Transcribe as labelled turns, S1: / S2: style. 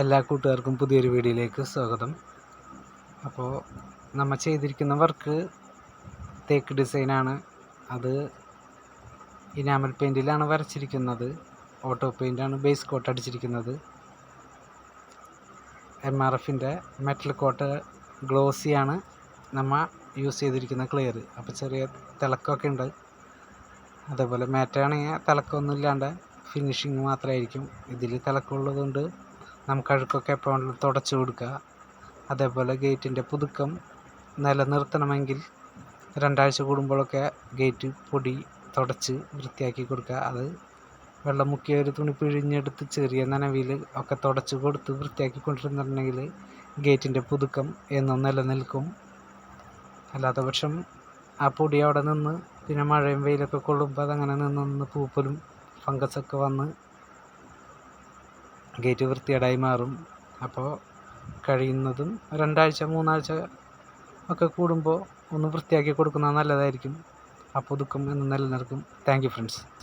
S1: എല്ലാ കൂട്ടുകാർക്കും പുതിയൊരു വീഡിയോയിലേക്ക് സ്വാഗതം. അപ്പോൾ നമ്മൾ ചെയ്തിരിക്കുന്ന വർക്ക് തേക്ക് ഡിസൈനാണ്. അത് ഇനാമൽ പെയിന്റിലാണ് വരച്ചിരിക്കുന്നത്. ഓട്ടോ പെയിന്റാണ് ബേസ് കോട്ട് അടിച്ചിരിക്കുന്നത്. എം ആർ എഫിന്റെ മെറ്റൽ കോട്ട് ഗ്ലോസിയാണ് നമ്മൾ യൂസ് ചെയ്തിരിക്കുന്ന ക്ലിയർ. അപ്പോൾ ചെറിയ തിളക്കമൊക്കെ ഉണ്ട്. അതേപോലെ മാറ്റാണെങ്കിൽ തിളക്കമൊന്നും ഇല്ലാണ്ട് ഫിനിഷിങ് മാത്രമായിരിക്കും ഇതിൽ തിളക്കമുള്ളതുകൊണ്ട് നമുക്ക് അഴുക്കൊക്കെ എപ്പോഴും തുടച്ചു കൊടുക്കുക. അതേപോലെ ഗേറ്റിന്റെ പുതുക്കം നിലനിർത്തണമെങ്കിൽ രണ്ടാഴ്ച കൂടുമ്പോഴൊക്കെ ഗേറ്റ് പൊടി തുടച്ച് വൃത്തിയാക്കി കൊടുക്കുക. അത് വെള്ളം മുക്കിയ ഒരു തുണി പിഴിഞ്ഞെടുത്ത് ചെറിയ നനവിൽ ഒക്കെ തുടച്ച് കൊടുത്ത് വൃത്തിയാക്കി കൊണ്ടിരുന്നിട്ടുണ്ടെങ്കിൽ ഗേറ്റിന്റെ പുതുക്കം എന്നും നിലനിൽക്കും. അല്ലാത്ത പക്ഷം ആ പൊടി അവിടെ നിന്ന് പിന്നെ മഴയും വെയിലൊക്കെ കൊള്ളുമ്പോൾ അതങ്ങനെ നിന്ന് നിന്ന് പൂപ്പലും ഫംഗസൊക്കെ വന്ന് ഗേറ്റ് വൃത്തികേടായി മാറും. അപ്പോൾ കഴിയുന്നതും രണ്ടാഴ്ച മൂന്നാഴ്ച ഒക്കെ കൂടുമ്പോൾ ഒന്ന് വൃത്തിയാക്കി കൊടുക്കുന്നത് നല്ലതായിരിക്കും. ആ പുതുക്കം എന്ന് നിലനിൽക്കും താങ്ക് യു ഫ്രണ്ട്സ്.